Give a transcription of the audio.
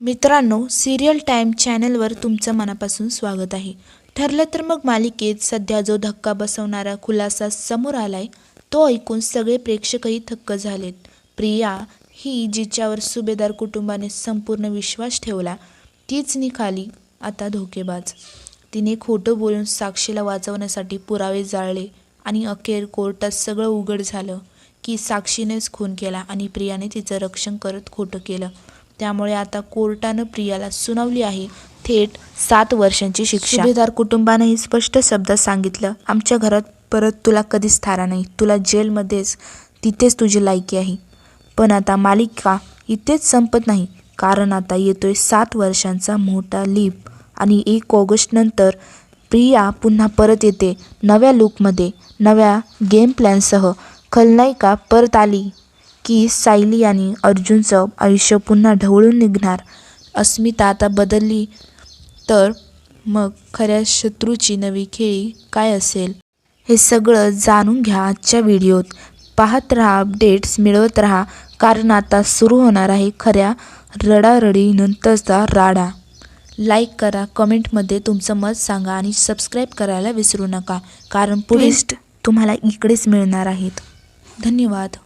मित्रांनो serial time चॅनलवर तुमचं मनापासून स्वागत आहे. ठरलं तर मग मालिकेत सध्या जो धक्का बसवणारा खुलासा समोर आलाय तो ऐकून सगळे प्रेक्षकही थक्क झालेत. प्रिया ही जिच्यावर सुभेदार कुटुंबाने संपूर्ण विश्वास ठेवला तीच निघाली आता धोकेबाज. तिने खोटं बोलून साक्षीला वाचवण्यासाठी पुरावे जाळले आणि अखेर कोर्टात सगळं उघड झालं की साक्षीनेच खून केला आणि प्रियाने तिचं रक्षण करत खोटं केलं. त्यामुळे आता कोर्टानं प्रियाला सुनावली आहे. थेट सात वर्षांची शिक्षा. सुभेदार कुटुंबानेही स्पष्ट शब्दात सांगितलं आमच्या घरात परत तुला कधीच थारा नाही. तुला जेलमध्येच तिथेच तुझी लायकी आहे. पण आता मालिका इथेच संपत नाही. कारण आता येतोय सात वर्षांचा मोठा लीप. आणि एक ऑगस्टनंतर प्रिया पुन्हा परत येते नव्या लुकमध्ये. नव्या गेम प्लॅनसह खलनायिका परत आली. की सायली आणि अर्जुनचं आयुष्य पुन्हा ढवळून निघणार. अस्मिता आता बदलली तर मग खऱ्या शत्रूची नवी खेळी काय असेल? हे सगळं जाणून घ्या आजच्या व्हिडिओत. पाहत राहा अपडेट्स मिळवत राहा कारण आता सुरू होणार आहे खऱ्या रडारडीनंतरचा राडा. लाईक करा कमेंटमध्ये तुमचं मत सांगा आणि सबस्क्राईब करायला विसरू नका कारण पुढे तुम्हाला इकडेच मिळणार आहेत. धन्यवाद.